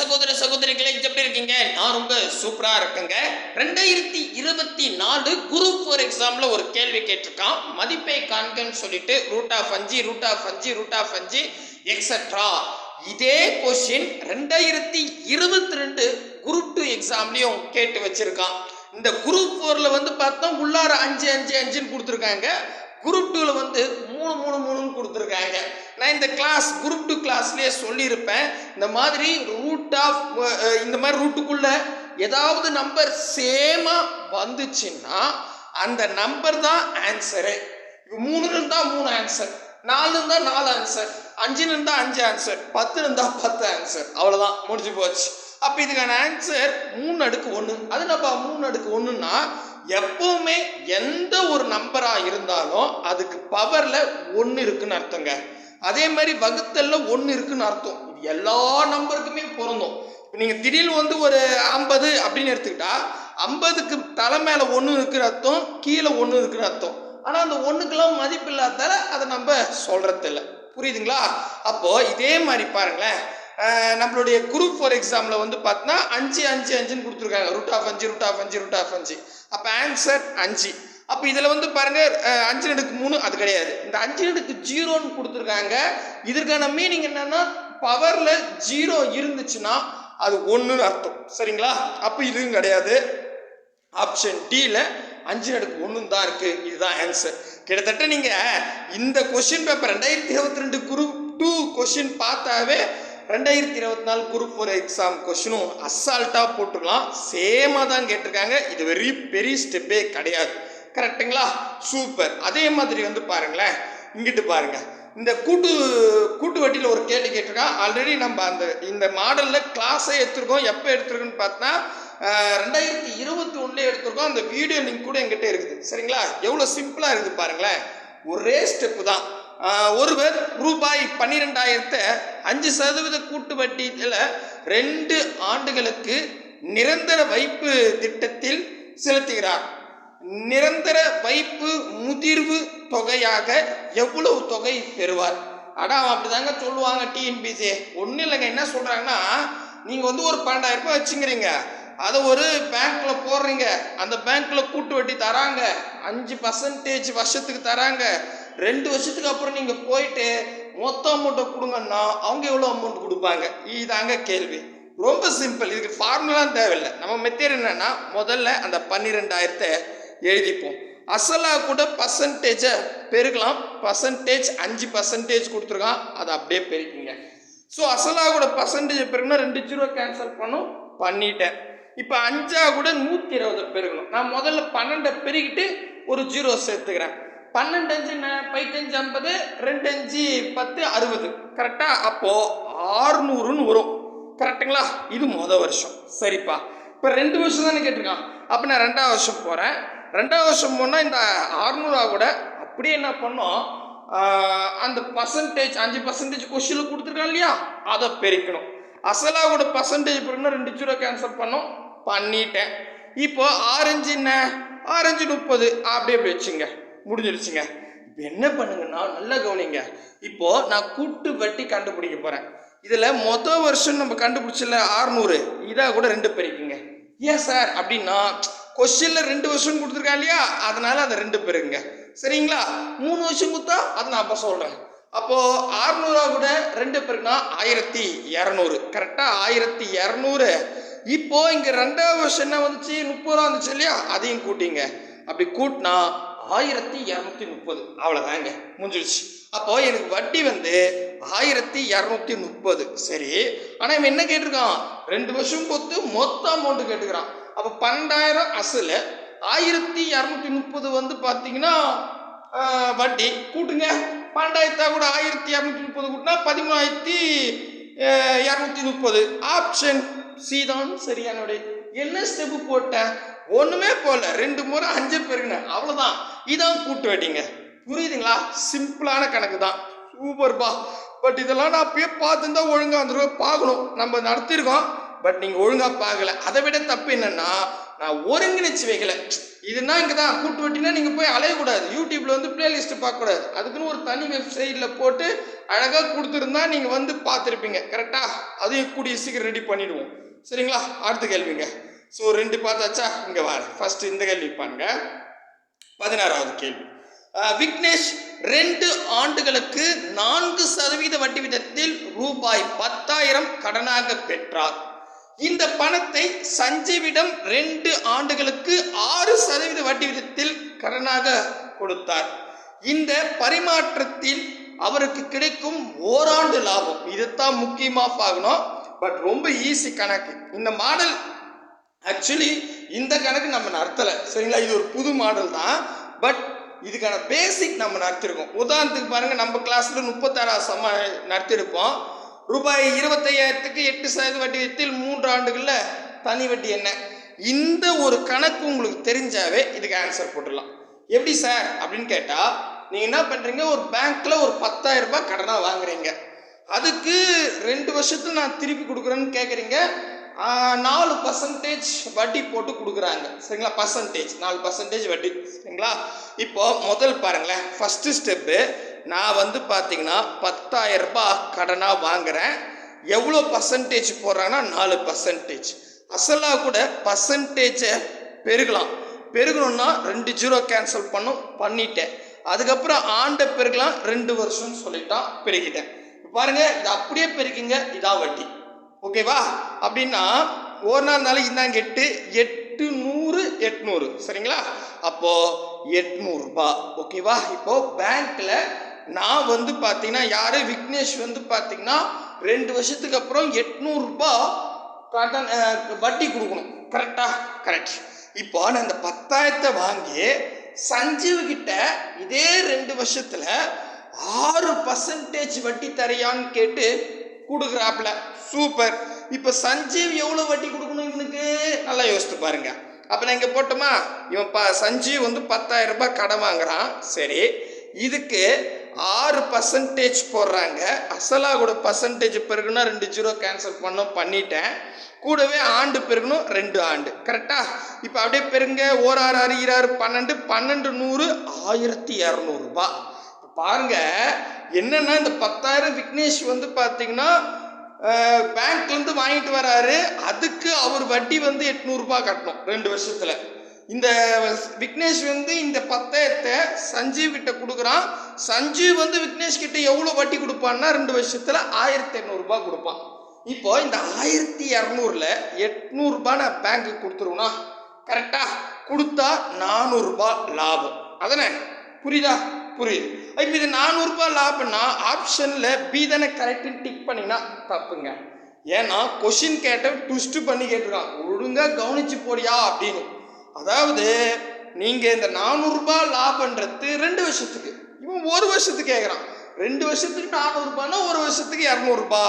சகோதர சகோதரிகளை எப்படி இருக்கீங்க? நான் ரொம்ப சூப்பரா இருக்கேங்க. ரெண்டாயிரத்தி இருபத்தி நாலு குரூப் ஃபோர் எக்ஸாம்ல ஒரு கேள்வி கேட்டிருக்கான். மதிப்பை காண்கன்னு சொல்லிட்டு ரூட் ஆஃப் அஞ்சு ரூட் ஆஃப் அஞ்சு ரூட் ஆஃப் அஞ்சு எக்ஸட்ரா இதே கொஸ்டின் ரெண்டாயிரத்தி இருபத்தி ரெண்டு குரூப் டூ எக்ஸாம்லயும் கேட்டு வச்சிருக்கான். இந்த குரூப் ஃபோர்ல வந்து பார்த்தா உள்ளார அஞ்சு அஞ்சு அஞ்சுன்னு கொடுத்துருக்காங்க. குரூப் டூவில் வந்து மூணு மூணு மூணுன்னு கொடுத்துருக்காங்க. நான் இந்த கிளாஸ் குரூப் டூ கிளாஸ்லேயே சொல்லியிருப்பேன். இந்த மாதிரி ரூட் ஆஃப் இந்த மாதிரி ரூட்டுக்குள்ள ஏதாவது நம்பர் சேமாக வந்துச்சுன்னா அந்த நம்பர் தான் ஆன்சரு மூணு இருந்தால் மூணு ஆன்சர் நாலு இருந்தால் நாலு ஆன்சர் அஞ்சு இருந்தால் அஞ்சு ஆன்சர் பத்து இருந்தால் பத்து ஆன்சர் அவ்வளோதான் முடிஞ்சு போச்சு. அப்போ இதுக்கான ஆன்சர் மூணு அடுக்கு ஒன்று அது நம்ம மூணு அடுக்கு ஒன்றுன்னா எப்பவுமே எந்த ஒரு நம்பராக இருந்தாலும் அதுக்கு பவரில் ஒன்று இருக்குன்னு அர்த்தங்க. அதே மாதிரி வகுத்தல்ல ஒன்று இருக்குன்னு அர்த்தம். இது எல்லா நம்பருக்குமே பொருந்தும். இப்போ நீங்கள் திடீர்னு வந்து ஒரு ஐம்பது அப்படின்னு எடுத்துக்கிட்டா ஐம்பதுக்கு தலை மேலே ஒன்று இருக்கிற அர்த்தம் கீழே ஒன்று இருக்கிற அர்த்தம். ஆனால் அந்த ஒன்றுக்கெல்லாம் மதிப்பு இல்லாதால அதை நம்ம சொல்கிறதில்ல புரியுதுங்களா? அப்போது இதே மாதிரி பாருங்களேன். நம்மளுடைய குரூப் ஃபோர் எக்ஸாமில் வந்து பார்த்தீங்கன்னா அஞ்சு அஞ்சு அஞ்சுன்னு கொடுத்துருக்காங்க. ரூட் ஆஃப் அஞ்சு ரூட் ஆஃப் அஞ்சு ரூட் ஆஃப் அஞ்சு. அப்போ ஆன்சர் அஞ்சு. அப்போ இதில் வந்து பாருங்க அஞ்சு நடுக்கு மூணு அது கிடையாது. இந்த அஞ்சு நடுக்கு ஜீரோன்னு கொடுத்துருக்காங்க. இதற்கான மீனிங் என்னன்னா பவரில் ஜீரோ இருந்துச்சுன்னா அது ஒன்றுன்னு அர்த்தம். சரிங்களா? அப்போ இதுவும் கிடையாது. ஆப்ஷன் டியில் அஞ்சு நடுக்கு ஒன்று தான் இருக்குது இதுதான் ஆன்சர் கிட்டத்தட்ட நீங்கள் இந்த கொஷின் பேப்பர் ரெண்டாயிரத்தி இருபத்தி ரெண்டு குரூப் டூ கொஷின் பார்த்தாவே ரெண்டாயிரத்தி இருபத்தி நாலு குரூப் ஃபோர் எக்ஸாம் கொஷினும் அசால்ட்டாக போட்டுக்கலாம் சேமாக தான் கேட்டிருக்காங்க. இது வெரி பெரிய ஸ்டெப்பே கிடையாது. கரெக்டுங்களா? சூப்பர். அதே மாதிரி வந்து பாருங்களேன். இங்கிட்டு பாருங்க. இந்த கூட்டு கூட்டு வட்டியில் ஒரு கேள்வி கேட்டிருக்கான். ஆல்ரெடி நம்ம அந்த இந்த மாடலில் கிளாஸே எடுத்திருக்கோம். எப்போ எடுத்திருக்கோன்னு பார்த்தா ரெண்டாயிரத்தி இருபத்தி ஒன்றுல எடுத்திருக்கோம். அந்த வீடியோ லிங்க் கூட எங்கிட்ட இருக்குது. சரிங்களா? எவ்வளோ சிம்பிளாக இருக்குது பாருங்களேன். ஒரே ஸ்டெப்பு தான். ஒருவர் ரூபாய் பன்னிரெண்டாயிரத்தை அஞ்சு சதவீத கூட்டு வட்டியில் ரெண்டு ஆண்டுகளுக்கு நிரந்தர வைப்பு திட்டத்தில் செலுத்துகிறார். நிரந்தர வைப்பு முதிர்வு தொகையாக எவ்வளவு தொகை பெறுவார்? அடா அப்படிதாங்க சொல்லுவாங்க டிஎன்பிசி ஒன்றும் இல்லைங்க. என்ன சொல்கிறாங்கன்னா நீங்கள் வந்து ஒரு பன்னெண்டாயிரம் ரூபாய் வச்சுக்கிறீங்க. அதை ஒரு பேங்க்கில் போடுறீங்க. அந்த பேங்க்கில் கூட்டு வட்டி தராங்க. அஞ்சு பர்சன்டேஜ் வருஷத்துக்கு தராங்க. ரெண்டு வருஷத்துக்கு அப்புறம் நீங்கள் போயிட்டு மொத்த அமௌண்ட்டை கொடுங்கன்னா அவங்க எவ்வளோ அமௌண்ட் கொடுப்பாங்க? இதாங்க கேள்வி. ரொம்ப சிம்பிள் இதுக்கு ஃபார்முலாம் தேவையில்லை. நம்ம மெத்தேட் என்னென்னா முதல்ல அந்த பன்னிரெண்டாயிரத்தை எழுதிப்போம். அசலா கூட பர்சன்டேஜை பெருக்கலாம். பர்சன்டேஜ் அஞ்சு பர்சன்டேஜ் கொடுத்துருக்கான். அதை அப்படியே பெருக்கிங்க. ஸோ அசலா கூட பர்சன்டேஜ் பெருக்கணும் ரெண்டு ஜீரோ கேன்சல் பண்ணும். பண்ணிட்டேன். இப்போ அஞ்சா கூட நூற்றி இருபது பெருக்கணும். நான் முதல்ல பன்னெண்டை பெருக்கிட்டு ஒரு ஜீரோ சேர்த்துக்கிறேன். பன்னெண்டு அஞ்சு பைத்தஞ்சு ஐம்பது ரெண்டு அஞ்சு பத்து அறுபது. கரெக்டாக அப்போது ஆறுநூறுன்னு வரும். கரெக்டுங்களா இது மொதல் வருஷம். சரிப்பா. இப்போ ரெண்டு வருஷம் தானே கேட்டிருக்கான். அப்போ நான் ரெண்டாவது வருஷம் போகிறேன் ரெண்டாவது வருஷம் போனால் இந்த அறுநூறுவா கூட அப்படியே என்ன பண்ணோம்? அந்த பர்சன்டேஜ் அஞ்சு பர்சன்டேஜ் கொஷினில் கொடுத்துருக்கான் இல்லையா? அதை பெருக்கணும். அசலாக கூட பர்சன்டேஜ் பெருக்கணும் ரெண்டு ஜீரோ கேன்சல் பண்ணோம்? பண்ணிட்டேன். இப்போ ஆரஞ்சு என்ன? ஆரஞ்சு முப்பது. அப்படியே அப்படி வச்சுங்க முடிஞ்சிருச்சுங்க. இப்போ என்ன பண்ணுங்கன்னா நல்லா கவனிங்க. இப்போது நான் கூட்டு வட்டி கண்டுபிடிக்க போகிறேன் இதில் மொதல் வருஷம் நம்ம கண்டுபிடிச்சல ஆறுநூறு இதாக கூட ரெண்டு பெருக்குங்க. ஏன் சார்? அப்படின்னா கொஸ்டின்ல ரெண்டு வருஷம் கொடுத்துருக்கா இல்லையா? அதனால அதை ரெண்டு பேருங்க. சரிங்களா? மூணு வருஷம் கொடுத்தா அதை நான் அப்போ சொல்கிறேன் அப்போ அறுநூறுவா கூட ரெண்டு பேருக்குன்னா ஆயிரத்தி இரநூறு. கரெக்டாக ஆயிரத்தி இரநூறு. இப்போ இங்கே ரெண்டாவது வருஷம் என்ன வந்துச்சு? முப்பது ரூபா வந்துச்சு இல்லையா? அதையும் கூட்டிங்க. அப்படி கூட்டினா ஆயிரத்தி இரநூத்தி முப்பது. அவ்வளோதாங்க முடிஞ்சிடுச்சு அப்போ எனக்கு வட்டி வந்து ஆயிரத்தி இரநூத்தி முப்பது. சரி. ஆனால் இவன் என்ன கேட்டிருக்கான்? ரெண்டு வருஷம் பொறுத்து மொத்த அமௌண்ட்டு கேட்டுக்கிறான். அப்போ பன்னெண்டாயிரம் அசல் ஆயிரத்தி இரநூத்தி முப்பது வந்து பார்த்தீங்கன்னா வட்டி. கூட்டுங்க. பன்னெண்டாயிரத்தா கூட ஆயிரத்தி இரநூத்தி முப்பது கூட்டினா பதிமூணாயிரத்தி இரநூத்தி முப்பது. ஆப்ஷன் சி தான் சரியான என்ன ஸ்டெப்பு போட்டேன் ஒன்றுமே போகல ரெண்டு முறை அஞ்சு பெருகினேன் அவ்வளோதான் இதான் கூட்டு வட்டிங்க. புரியுதுங்களா? சிம்பிளான கணக்கு தான். சூப்பர்பா பட் இதெல்லாம் நான் அப்பயே பார்த்துருந்தா ஒழுங்காக அந்த ரூபா பார்க்கணும். நம்ம நடத்திருக்கோம். பட் நீங்கள் ஒழுங்காக பார்க்கல. அதை விட தப்பு என்னென்னா நான் ஒருங்கிணைச்சு வைக்கல. இதுனா இங்கே தான் கூட்டு வெட்டினா நீங்கள் போய் அலையக்கூடாது. யூடியூப்பில் வந்து பிளேலிஸ்ட்டு பார்க்கக்கூடாது. அதுக்குன்னு ஒரு தனி வெப்சைட்டில் போட்டு அழகாக கொடுத்துருந்தா நீங்கள் வந்து பார்த்துருப்பீங்க. கரெக்டாக அதையும் கூடிய சீக்கிரம் ரெடி பண்ணிவிடுவோம் சரிங்களா? அடுத்த கேள்விங்க. ஸோ ரெண்டு பார்த்தாச்சா? இங்கே வாரு ஃபஸ்ட்டு இந்த கேள்வி பாருங்க. பதினாறாவது கேள்வி. விக்னேஷ் ரெண்டு ஆண்டுகளுக்கு நான்கு சதவீத வட்டி விதத்தில் ரூபாய் பத்தாயிரம் கடனாக பெற்றார். இந்த பணத்தை சஞ்சீவிடம் ரெண்டு ஆண்டுகளுக்கு ஆறு சதவீத வட்டி விதத்தில் கடனாக கொடுத்தார். இந்த பரிமாற்றத்தில் அவருக்கு கிடைக்கும் ஓராண்டு லாபம். இதுதான் முக்கியமா பார்க்கணும். பட் ரொம்ப ஈஸி கணக்கு. இந்த மாடல் ஆக்சுவலி இந்த கணக்கு நம்ம நடத்தலை. சரிங்களா? இது ஒரு புது மாடல் தான். பட் இதுக்கான பேசிக் நம்ம நடத்திருக்கோம். உதாரணத்துக்கு பாருங்க நம்ம கிளாஸ்ல முப்பத்தாறாவது சம நடத்திருப்போம் ரூபாய் இருபத்தையாயிரத்துக்கு எட்டு சதவீத வட்டி விதத்தில் மூன்று ஆண்டுகளில் தனி வட்டி என்ன? இந்த ஒரு கணக்கு உங்களுக்கு தெரிஞ்சாவே இதுக்கு ஆன்சர் போட்டுடலாம். எப்படி சார்? அப்படின்னு கேட்டால் நீங்கள் என்ன பண்ணுறீங்க ஒரு பேங்க்கில் ஒரு 10000 ரூபாய் கடனாக வாங்குறீங்க. அதுக்கு ரெண்டு வருஷத்தில் நான் திருப்பி கொடுக்குறேன்னு கேட்குறீங்க நாலு பர்சன்டேஜ் வட்டி போட்டு கொடுக்குறாங்க. சரிங்களா? பர்சன்டேஜ் நாலு பர்சன்டேஜ் வட்டி. சரிங்களா? இப்போ முதல் பாருங்களேன். ஃபஸ்ட்டு ஸ்டெப்பு நான் வந்து பார்த்தீங்கன்னா 10000 ரூபாய் கடனாக வாங்குறேன். எவ்வளோ பர்சன்டேஜ் போடுறாங்கன்னா நாலு பர்சன்டேஜ் அசலாக கூட பர்சன்டேஜை பெருகலாம். பெருகணும்னா ரெண்டு ஜீரோ கேன்சல் பண்ணும் பண்ணிட்டேன். அதுக்கப்புறம் ஆண்டை பெருகலாம் ரெண்டு வருஷம்னு சொல்லிட்டான் பெருகிட்டேன். பாருங்க இது அப்படியே பெருக்கிங்க இதான் வட்டி. ஓகேவா? அப்படின்னா ஒரு நாள் நாளைக்கு இந்தாங்க எட்டு எட்டு நூறு எட்நூறு. சரிங்களா? அப்போது எட்நூறுபா ஓகேவா? இப்போது பேங்க்கில் நான் வந்து பார்த்தீங்கன்னா யார்? விக்னேஷ் வந்து பார்த்தீங்கன்னா ரெண்டு வருஷத்துக்கு அப்புறம் எட்நூறுபா கடன் வட்டி கொடுக்கணும். கரெக்டா கரெக்ட் இப்போ நான் அந்த பத்தாயிரத்தை வாங்கி சஞ்சீவ் கிட்ட இதே ரெண்டு வருஷத்தில் ஆறு பர்சன்டேஜ் வட்டி தரையான்னு கேட்டு கொடுக்குறாப்புல சூப்பர் இப்போ சஞ்சீவ் எவ்வளோ வட்டி கொடுக்கணும் இவனுக்கு? நல்லா யோசித்து பாருங்க. அப்போ நான் இங்கே போட்டோமா? இவன் ப சஞ்சீவ் வந்து பத்தாயிரம் ரூபாய் கடன் வாங்குறான். சரி. இதுக்கு ஆறு பர்சன்டேஜ் போடுறாங்க. அசலாக கூட பர்சன்டேஜ் பெருகுனா ரெண்டு ஜீரோ கேன்சல் பண்ணோம் பண்ணிட்டேன். கூடவே ஆண்டு பெருகணும் ரெண்டு ஆண்டு. கரெக்டாக இப்போ அப்படியே பெருங்க. ஓர் ஆறு ஆறு ஈராறு பன்னெண்டு பன்னெண்டு நூறு ஆயிரத்தி இரநூறுபா பாருங்க என்னன்னா இந்த பத்தாயிரம் விக்னேஷ் வந்து பார்த்தீங்கன்னா பேங்க்லேருந்து வாங்கிட்டு வராரு. அதுக்கு அவர் வட்டி வந்து எட்நூறுபா கட்டணும் ரெண்டு வருஷத்தில். இந்த விக்னேஷ் வந்து இந்த பத்தாயிரத்தை சஞ்சீவ் கிட்ட கொடுக்குறான். சஞ்சீவ் வந்து விக்னேஷ் கிட்ட எவ்வளோ வட்டி கொடுப்பான்னா ரெண்டு வருஷத்தில் ஆயிரத்தி இரநூறுபா கொடுப்பான். இப்போ இந்த ஆயிரத்தி இரநூறுல எட்நூறுபா நான் பேங்க்குக்கு கொடுத்துருவேனா? கரெக்டா கொடுத்தா நானூறுபா லாபம். அதானே? புரியுதா? புரியுது. இப்போ இது நானூறுபா லாபம்னா ஆப்ஷனில் பி தானே கரெக்டுன்னு டிக் பண்ணினா தப்புங்க. ஏன்னா கொஷின் கேட்ட ட்விஸ்ட் பண்ணி கேட்டிருக்கான். ஒழுங்கா கவனிச்சு போடியா அப்படின்னு. அதாவது நீங்கள் இந்த நானூறுரூபா லாபன்றது ரெண்டு வருஷத்துக்கு. இவன் ஒரு வருஷத்துக்கு கேட்குறான் ரெண்டு வருஷத்துக்கு நானூறுரூபானா ஒரு வருஷத்துக்கு இரநூறுபா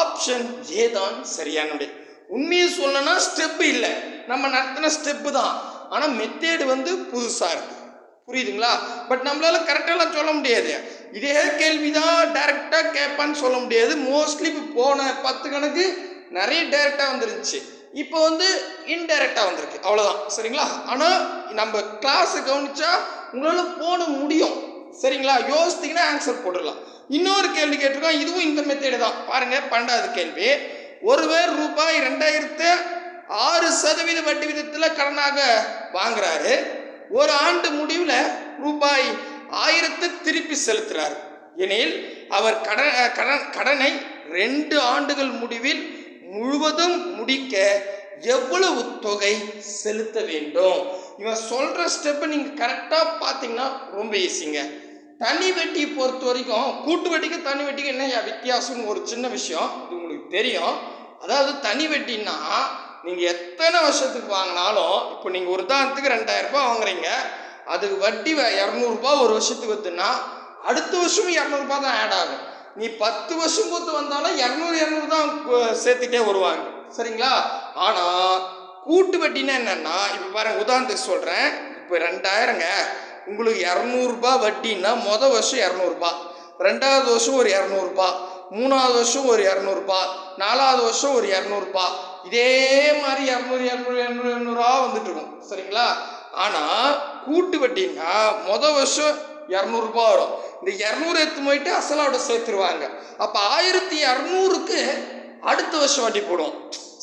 ஆப்ஷன் ஏ தான் சரியானுடைய உண்மையை சொல்லணும்னா ஸ்டெப்பு இல்லை. நம்ம நடத்தின ஸ்டெப்பு தான். ஆனால் மெத்தேடு வந்து புதுசாக இருக்குது புரியுதுங்களா? பட் நம்மளால கரெக்டாலாம் சொல்ல முடியாது. இதே கேள்வி தான் டைரெக்டாக கேட்பான்னு சொல்ல முடியாது. மோஸ்ட்லி இப்போ போன பத்து கணக்கு நிறைய டைரெக்டாக வந்துருந்துச்சு. இப்போ வந்து இன்டைரக்டாக வந்திருக்கு. அவ்வளோதான் சரிங்களா? ஆனால் நம்ம கிளாஸை கவனிச்சா உங்களால் போட முடியும். சரிங்களா? யோசித்தீங்கன்னா ஆன்சர் போட்டுடலாம். இன்னொரு கேள்வி கேட்டிருக்கோம் இதுவும் இந்த மெத்தேடு தான். பாருங்க பன்னெண்டாவது கேள்வி. ஒருவர் ரூபாய் ரெண்டாயிரத்து ஆறு சதவீத வட்டி விதத்தில் கடனாக வாங்குறாரு. ஒரு ஆண்டு முடிவில் ரூபாய் ஆயிரத்தை திருப்பி செலுத்துறாரு. எனில் அவர் கடன் கடன் கடனை ரெண்டு ஆண்டுகள் முடிவில் முழுவதும் முடிக்க எவ்வளவு தொகை செலுத்த வேண்டும்? இவன் சொல்ற ஸ்டெப்பை நீங்க கரெக்டா பார்த்தீங்கன்னா ரொம்ப ஈஸிங்க தனி வெட்டியை பொறுத்த வரைக்கும் கூட்டு வெட்டிக்கு தனி வெட்டிக்கு என்ன வித்தியாசம்னு ஒரு சின்ன விஷயம் இது உங்களுக்கு தெரியும். அதாவது தனி வெட்டின்னா நீங்கள் எத்தனை வருஷத்துக்கு வாங்கினாலும் இப்போ நீங்கள் ஒரு உதாரணத்துக்கு ரெண்டாயிரம் ரூபாய் வாங்குறீங்க. அதுக்கு வட்டி வ- இரநூறுபா ஒரு வருஷத்துக்கு வருதுன்னா அடுத்த வருஷமும் இரநூறுபா தான் ஆட் ஆகும். நீ பத்து வருஷம் பொறுத்து வந்தாலும் இரநூறு இரநூறு தான் சேர்த்துக்கிட்டே சேர்த்துட்டே வருவாங்க. சரிங்களா? ஆனால் கூட்டு வட்டின்னா என்னென்னா இப்போ பாருங்க உதாரணத்துக்கு சொல்கிறேன் இப்போ ரெண்டாயிரங்க. உங்களுக்கு இரநூறுபா வட்டின்னா மொதல் வருஷம் இரநூறுபா. ரெண்டாவது வருஷம் ஒரு இரநூறுபா. மூணாவது வருஷம் ஒரு இரநூறுபா. நாலாவது வருஷம் ஒரு இரநூறுபா. இதே மாதிரி இரநூறு இரநூறு இரநூறு இரநூறுவா வந்துட்டு இருக்கும். சரிங்களா? ஆனால் கூட்டு வட்டின்னா மொதல் வருஷம் இரநூறுபா வரும். இந்த இரநூறு எடுத்து போயிட்டு அசலோட சேர்த்துருவாங்க. அப்போ ஆயிரத்தி இரநூறுக்கு அடுத்த வருஷம் வட்டி போடுவோம்.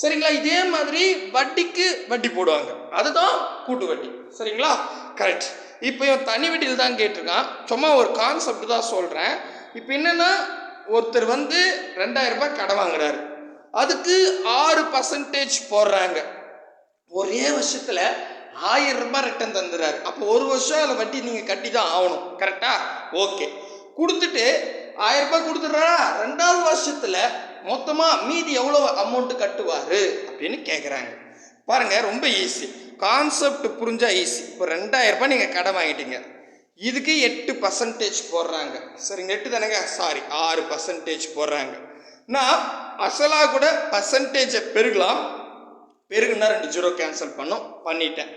சரிங்களா? இதே மாதிரி வட்டிக்கு வட்டி போடுவாங்க. அதுதான் கூட்டு வட்டி. சரிங்களா? கரெக்ட் இப்போ இவன் தனி வட்டியில் தான் கேட்டிருக்கான். சும்மா ஒரு கான்செப்ட் தான் சொல்கிறேன் இப்போ என்னென்னா ஒருத்தர் வந்து ரெண்டாயிரம் ரூபாய் கடன் வாங்குறாரு. அதுக்கு ஆறு பர்சன்டேஜ் போடுறாங்க. ஒரே வருஷத்தில் ஆயிரம் ரூபாய் ரிட்டன் தந்துடுறாரு அப்போ ஒரு வருஷம் அதில் வட்டி நீங்கள் கட்டி தான் ஆகணும் கரெக்டா ஓகே கொடுத்துட்டு ஆயிரம் ரூபாய் கொடுத்துட்றா ரெண்டாவது வருஷத்தில் மொத்தமாக மீதி எவ்வளோ அமௌண்ட்டு கட்டுவார்? அப்படின்னு கேட்குறாங்க பாருங்க ரொம்ப ஈஸி கான்செப்ட் புரிஞ்சால் ஈஸி இப்போ ரெண்டாயிரம் ரூபாய் நீங்கள் கடன் வாங்கிட்டீங்க. இதுக்கு எட்டு பர்சன்டேஜ் போடுறாங்க. சரிங்க எட்டு தானேங்க? சாரி ஆறு பர்சன்டேஜ் போடுறாங்க. நான் அசலாக கூட பர்சன்டேஜை பெருகலாம். பெருகுனா ரெண்டு ஜீரோ கேன்சல் பண்ணோம். பண்ணிட்டேன்.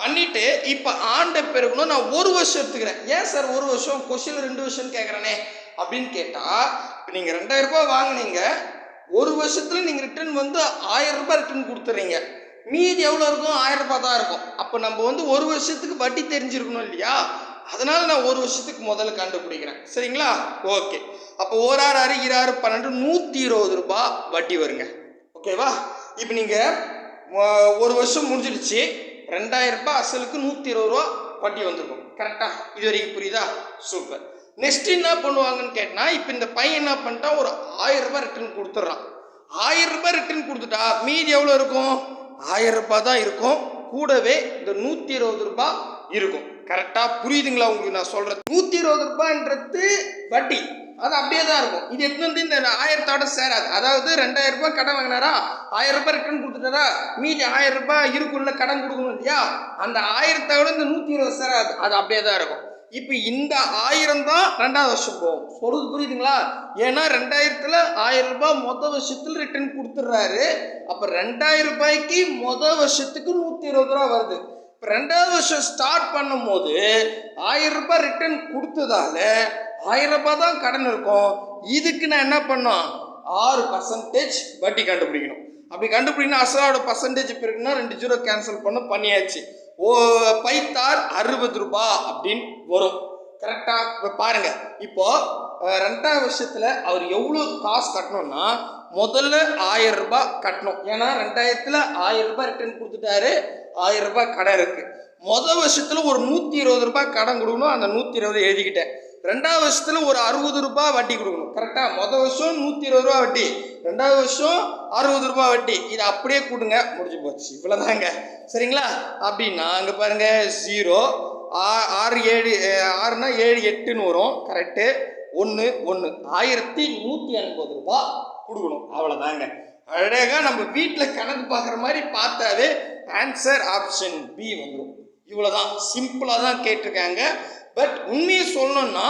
பண்ணிட்டு இப்போ ஆண்டை பெருகணும். நான் ஒரு வருஷம் எடுத்துக்கிறேன். ஏன் சார் ஒரு வருஷம்? கொஷின் ரெண்டு வருஷம் கேட்குறேனே அப்படின்னு கேட்டால் இப்போ நீங்கள் ரெண்டாயிரம் ரூபாய் வாங்குனீங்க. ஒரு வருஷத்தில் நீங்கள் ரிட்டர்ன் வந்து ஆயிரம் ரூபாய் ரிட்டர்ன் கொடுத்துறீங்க. மீதி எவ்வளோ இருக்கும்? ஆயிரம் ரூபாய் தான் இருக்கும். அப்போ நம்ம வந்து ஒரு வருஷத்துக்கு வட்டி தெரிஞ்சிருக்கணும் இல்லையா? அதனால நான் ஒரு வருஷத்துக்கு முதல்ல கண்டுபிடிக்கிறேன். சரிங்களா? ஓகே. அப்போ ஓராறு ஆறு இராறு பன்னெண்டு நூற்றி இருபது ரூபாய் வட்டி வருங்க. ஓகேவா? இப்போ நீங்கள் ஒரு வருஷம் முடிஞ்சிடுச்சு. ரெண்டாயிரம் ரூபாய் அசலுக்கு நூற்றி இருபது ரூபா வட்டி வந்திருக்கும். கரெக்டாக இது வரைக்கும் புரியுதா? சூப்பர் நெக்ஸ்ட் என்ன பண்ணுவாங்கன்னு கேட்டால் இப்போ இந்த பையன் என்ன பண்ணிட்டான் ஒரு ஆயிரம் ரூபாய் ரிட்டர்ன் கொடுத்துட்றான். ஆயிரம் ரூபாய் ரிட்டர்ன் கொடுத்துட்டா மீதி எவ்வளோ இருக்கும்? ஆயிரம் ரூபாய் தான் இருக்கும். கூடவே இந்த நூற்றி இருபது ரூபாய் இருக்கும். கரெக்டாக புரியுதுங்களா உங்களுக்கு நான் சொல்கிறது நூற்றி இருபது ரூபாய்ன்றது வட்டி. அது அப்படியே தான் இருக்கும். இது எடுத்து வந்து இந்த ஆயிரத்தோட சேராது. அதாவது ரெண்டாயிரம் ரூபாய் கடன் வாங்கினாரா? ஆயிரம் ரூபாய் ரிட்டர்ன் கொடுத்துட்டாரா? மீதி ஆயிரம் ரூபாய் இருக்குள்ள கடன் கொடுக்கணும் இல்லையா? அந்த ஆயிரத்தோட இந்த நூற்றி இருபது சேராது. அது அப்படியே தான் இருக்கும். இப்போ இந்த ஆயிரம் தான் ரெண்டாவது வருஷம் போகும். சொல்றது புரியுதுங்களா? ஏன்னா ரெண்டாயிரத்துல ஆயிரம் ரூபாய் மொத வருஷத்துல ரிட்டர்ன் கொடுத்துட்றாரு. அப்போ ரெண்டாயிரம் ரூபாய்க்கு மொத வருஷத்துக்கு நூற்றி இருபது ரூபா வருது. இப்போ ரெண்டாவது வருஷம் ஸ்டார்ட் பண்ணும்போது ஆயிரம் ரூபாய் ரிட்டர்ன் கொடுத்ததால ஆயிரம் ரூபாய் தான் கடன் இருக்கும். இதுக்கு நான் என்ன பண்ணோம் ஆறு பர்சன்டேஜ் வட்டி கண்டுபிடிக்கணும். அப்படி கண்டுபிடிக்கணும் அசலோட பர்சன்டேஜ் இருக்குன்னா ரெண்டு ஜீரோ கேன்சல் பண்ண பண்ணியாச்சு. ஓ பைத்தார் அறுபது ரூபாய் அப்படின்னு வரும். கரெக்டாக இப்போ பாருங்க. இப்போ ரெண்டாவது வருஷத்தில் அவர் எவ்வளோ காசு கட்டணும்னா முதல்ல ஆயிரம் ரூபாய் கட்டணும். ஏன்னா ரெண்டாயிரத்தில் ஆயிரம் ரூபாய் ரிட்டர்ன் கொடுத்துட்டாரு. ஆயிரம் ரூபாய் கடன் இருக்குது முதல் வருஷத்தில் ஒரு நூற்றி இருபது ரூபாய் கடன் கொடுக்கணும். அந்த நூற்றி இருபது எழுதிக்கிட்டேன். ரெண்டாவது வருஷத்தில் ஒரு அறுபது ரூபாய் வட்டி கொடுக்கணும். கரெக்டாக மொதல் வருஷம் நூற்றி இருபது ரூபா வட்டி. ரெண்டாவது வருஷம் அறுபது ரூபாய் வட்டி. இது அப்படியே கொடுங்க. முடிஞ்சு போச்சு. இவ்வளோதாங்க சரிங்களா? அப்படின்னா அங்கே பாருங்கள் ஜீரோ ஆறு ஏழு ஆறுனா ஏழு எட்டுன்னு வரும். கரெக்டு ஒன்று ஒன்று ஆயிரத்தி நூற்றி எண்பது ரூபாய் கொடுக்கணும். அவ்வளோதாங்க அழகாக நம்ம வீட்டில் கணக்கு பார்க்குற மாதிரி பார்த்தாவே ஆன்சர் ஆப்ஷன் பி வந்துடும் இவ்வளோதான் சிம்பிளாக தான் கேட்டிருக்காங்க. பட் உண்மையை சொல்லணும்னா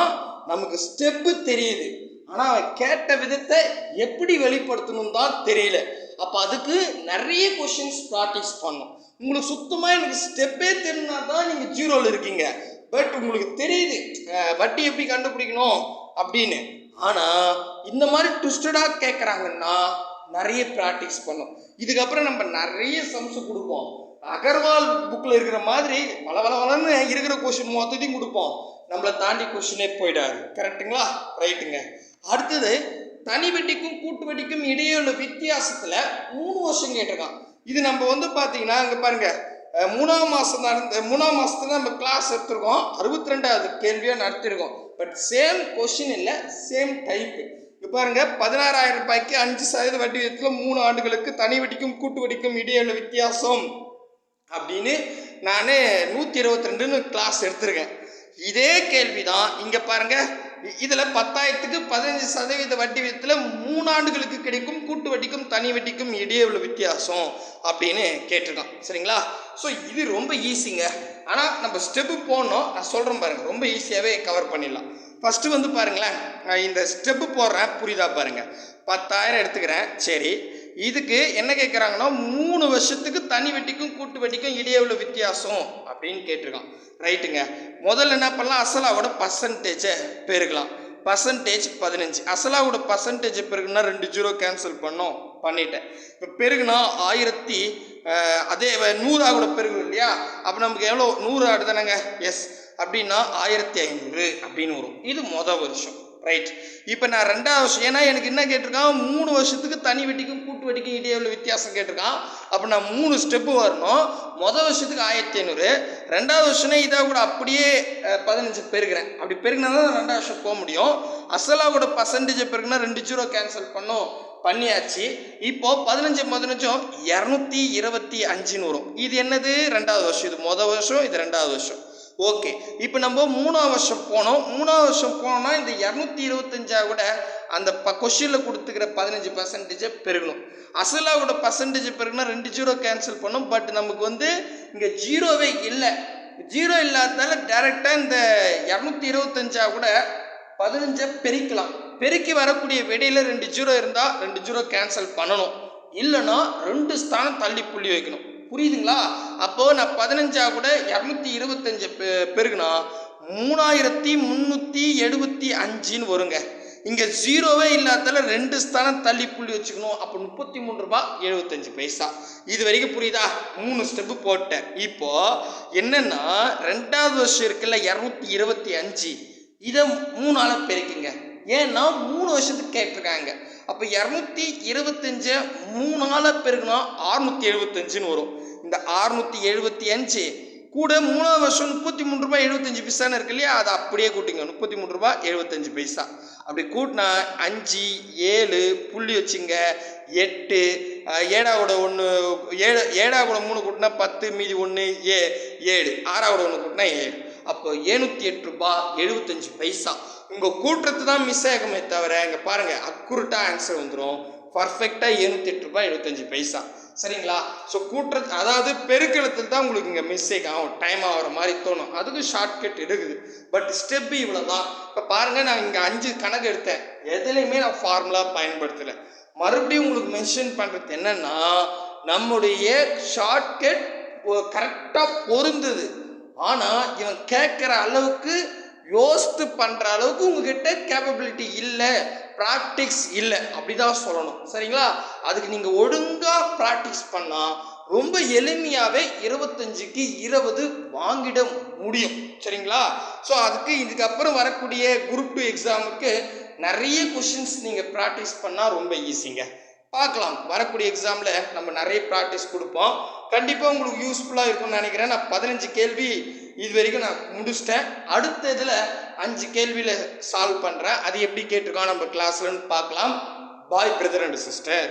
நமக்கு ஸ்டெப்பு தெரியுது. ஆனால் அவன் கேட்ட விதத்தை எப்படி வெளிப்படுத்தணும் தான் தெரியல. அப்போ அதுக்கு நிறைய கொஷின்ஸ் ப்ராக்டிஸ் பண்ணும் உங்களுக்கு சுத்தமாக எனக்கு ஸ்டெப்பே தெரினா தான் நீங்கள் ஜீரோவில் இருக்கீங்க. பட் உங்களுக்கு தெரியுது வட்டி எப்படி கண்டுபிடிக்கணும் அப்படின்னு. ஆனால் இந்த மாதிரி ட்விஸ்டடாக கேட்குறாங்கன்னா நிறைய ப்ராக்டிஸ் பண்ணும். இதுக்கப்புறம் நம்ம நிறைய சம்ஸ் கொடுப்போம். அகர்வால் புக்கில் இருக்கிற மாதிரி பல பல வளன்னு இருக்கிற கொஷின் மொத்தத்தையும் கொடுப்போம். நம்மளை தாண்டி கொஷினே போயிடாது. கரெக்ட்டுங்களா ரைட்டுங்க அடுத்தது தனி வெட்டிக்கும் கூட்டு வெட்டிக்கும் இடையே உள்ள வித்தியாசத்தில் மூணு வருஷம் கேட்டிருக்கான். இது நம்ம வந்து பார்த்தீங்கன்னா இங்கே பாருங்க. மூணாம் மாதம் நடந்த மூணாம் மாதத்துல நம்ம கிளாஸ் எடுத்திருக்கோம். அறுபத்தி ரெண்டாவது கேள்வியாக நடத்திருக்கோம். பட் சேம் கொஷின் இல்லை சேம் டைப்பு இப்போ பாருங்க பதினாறாயிரம் ரூபாய்க்கு அஞ்சு சதவீத வட்டி விகிதத்தில் மூணு ஆண்டுகளுக்கு தனி வட்டிக்கும் கூட்டு வட்டிக்கும் இடையே உள்ள வித்தியாசம். அப்படின்னு நான் நூற்றி இருபத்தி ரெண்டுன்னு கிளாஸ் எடுத்திருக்கேன். இதே கேள்வி தான் இங்கே பாருங்கள் இதில் பத்தாயிரத்துக்கு பதினஞ்சு சதவீத வட்டி விதத்தில் மூணாண்டுகளுக்கு கிடைக்கும் கூட்டு வட்டிக்கும் தனி வட்டிக்கும் இடையே உள்ள வித்தியாசம் அப்படின்னு கேட்டிருக்கான். சரிங்களா? ஸோ இது ரொம்ப ஈஸிங்க ஆனால் நம்ம ஸ்டெப்பு போடணும். நான் சொல்கிறேன் பாருங்கள் ரொம்ப ஈஸியாகவே கவர் பண்ணிடலாம். ஃபஸ்ட்டு வந்து பாருங்களேன் நான் இந்த ஸ்டெப்பு போடுறேன் புரியுதா பாருங்கள் பத்தாயிரம் எடுத்துக்கிறேன் சரி. இதுக்கு என்ன கேட்குறாங்கன்னா மூணு வருஷத்துக்கு தனி வட்டிக்கும் கூட்டு வட்டிக்கும் இடையே உள்ள வித்தியாசம் அப்படின்னு கேட்டிருக்கான். ரைட்டுங்க முதல்ல என்ன பண்ணலாம்? அசலாவோட பர்சன்டேஜை பெருக்கலாம். பர்சன்டேஜ் பதினஞ்சு. அசலாவோட பர்சன்டேஜ் பெருகுனா ரெண்டு ஜீரோ கேன்சல் பண்ணோம் பண்ணிட்டேன். இப்போ பெருகுனா ஆயிரத்தி அதே நூறா கூட பெருகும் இல்லையா? அப்போ நமக்கு எவ்வளோ நூறு ஆடுதானங்க எஸ் அப்படின்னா ஆயிரத்தி ஐநூறு அப்படின்னு வரும். இது மொதல் வருஷம். ரைட் இப்போ நான் ரெண்டாவது வருஷம் ஏன்னா எனக்கு என்ன கேட்டிருக்கான்? மூணு வருஷத்துக்கு தனி வட்டிக்கும் கூட்டு வட்டிக்கும் இடையே உள்ள வித்தியாசம் கேட்டிருக்கான். அப்போ நான் மூணு ஸ்டெப்பு வரணும். மொதல் வருஷத்துக்கு ஆயிரத்தி ஐநூறு. ரெண்டாவது வருஷம்னா இதாக கூட அப்படியே பதினஞ்சு பெருகிறேன். அப்படி பெருகினா தான் ரெண்டாவது வருஷம் போக முடியும். அசலாக கூட பர்சன்டேஜை பெருகுனா ரெண்டு ஜீரோ கேன்சல் பண்ணோம் பண்ணியாச்சு. இப்போ பதினஞ்சு பதினஞ்சும் இரநூத்தி இருபத்தி அஞ்சுன்னு வரும் இது என்னது? ரெண்டாவது வருஷம். இது மொதல் வருஷம் இது ரெண்டாவது வருஷம். ஓகே இப்போ நம்ம மூணாவது வருஷம் போனோம். மூணாவது வருஷம் போனோம்னா இந்த இரநூத்தி இருபத்தஞ்சா கூட அந்த ப கொஷினில் கொடுத்துக்கிற பதினஞ்சு பர்சன்டேஜை பெருகணும். அசலாவோட பர்சன்டேஜ் பெருகுனா ரெண்டு ஜீரோ கேன்சல் பண்ணோம். பட் நமக்கு வந்து இங்கே ஜீரோவே இல்லை. ஜீரோ இல்லாததால டைரெக்டாக இந்த இரநூத்தி இருபத்தஞ்சா கூட பதினஞ்சை பெருக்கலாம். பெருக்கி வரக்கூடிய வெடியில் ரெண்டு ஜீரோ இருந்தால் ரெண்டு ஜீரோ கேன்சல் பண்ணணும். இல்லைன்னா ரெண்டு ஸ்தானம் தள்ளி புள்ளி வைக்கணும். புரியுதுங்களா? அப்போ நான் பதினஞ்சா கூட இரநூத்தி இருபத்தஞ்சு பெ பெருகுனா மூணாயிரத்தி முந்நூற்றி எழுபத்தி அஞ்சுன்னு வருங்க. இங்கே ஜீரோவே இல்லாதால ரெண்டு ஸ்தானம் தள்ளி புள்ளி வச்சுக்கணும். அப்போ முப்பத்தி மூணு ரூபாய் எழுபத்தஞ்சு பைசா. இது வரைக்கும் புரியுதா? மூணு ஸ்டெப்பு போட்டேன். இப்போ என்னன்னா ரெண்டாவது வருஷம் இருக்குல்ல இரநூத்தி இருபத்தி அஞ்சு. இதை மூணால பெருக்குங்க. ஏன்னா மூணு வருஷத்துக்கு கேட்டிருக்காங்க. அப்போ இரநூத்தி இருபத்தஞ்சு மூணால பெருகுனா அறுநூத்தி எழுபத்தஞ்சுன்னு வரும். இந்த அறுநூத்தி எழுபத்தி அஞ்சு கூட மூணாவது வருஷம் முப்பத்தி மூணு ரூபாய் எழுபத்தஞ்சு பைசான்னு இருக்கு இல்லையா? அதை அப்படியே கூட்டிங்க. முப்பத்தி மூணு ரூபாய் எழுபத்தஞ்சு பைசா. அப்படி கூட்டினா அஞ்சு ஏழு புள்ளி வச்சுங்க எட்டு அஹ், ஏழாவோட ஒன்று ஏழு ஏழாவோட மூணு கூட்டினா பத்து மீதி ஒன்று ஏ ஏழு. ஆறாவோட ஒன்று கூட்டினா ஏழு. அப்போ ஏழ்நூற்றி எட்டு ரூபாய் எழுபத்தஞ்சு பைசா. உங்கள் கூட்டுறது தான் மிஸ் ஆகுமே தவிர இங்கே பாருங்கள் அக்குரட்டாக ஆன்சர் வந்துடும் பர்ஃபெக்டாக எழுநூற்றி எட்டு ரூபாய் எழுபத்தஞ்சு பைசா. சரிங்களா? ஸோ கூட்டுறது அதாவது பெருக்கெழுத்தில் தான் உங்களுக்கு இங்கே மிஸ்டேக் ஆகும். டைம் ஆகிற மாதிரி தோணும். அதுக்கு ஷார்ட்கட் இருக்குது பட் ஸ்டெப்பு இவ்வளோ தான் இப்போ பாருங்கள் நான் இங்கே அஞ்சு கணக்கு எடுத்தேன். எதுலேயுமே நான் ஃபார்முலா பயன்படுத்தலை. மறுபடியும் உங்களுக்கு மென்ஷன் பண்ணுறது என்னென்னா நம்முடைய ஷார்ட்கட் கரெக்டாக பொருந்தது. ஆனால் இவன் கேட்குற அளவுக்கு யோசித்து பண்ணுற அளவுக்கு உங்ககிட்ட கேப்பபிலிட்டி இல்லை ப்ராக்டிக்ஸ் இல்லை. அப்படி தான் சொல்லணும். சரிங்களா? அதுக்கு நீங்கள் ஒழுங்காக ப்ராக்டிஸ் பண்ணால் ரொம்ப எளிமையாகவே இருபத்தஞ்சுக்கு இருபது வாங்கிட முடியும். சரிங்களா? ஸோ அதுக்கு இதுக்கப்புறம் வரக்கூடிய குரூப் டூ எக்ஸாமுக்கு நிறைய கொஷின்ஸ் நீங்கள் ப்ராக்டிஸ் பண்ணால் ரொம்ப ஈஸிங்க பார்க்கலாம். வரக்கூடிய எக்ஸாமில் நம்ம நிறைய ப்ராக்டிஸ் கொடுப்போம். கண்டிப்பாக உங்களுக்கு யூஸ்ஃபுல்லாக இருக்கும்னு நினைக்கிறேன். நான் பதினஞ்சு கேள்வி இது வரைக்கும் நான் முடிச்சிட்டேன். அடுத்த இதில் அஞ்சு கேள்வியில் சால்வ் பண்ணுறேன் அது எப்படி கேட்டிருக்கோம் நம்ம கிளாஸ்லன்னு பார்க்கலாம். பாய் பிரதர் அண்ட் சிஸ்டர்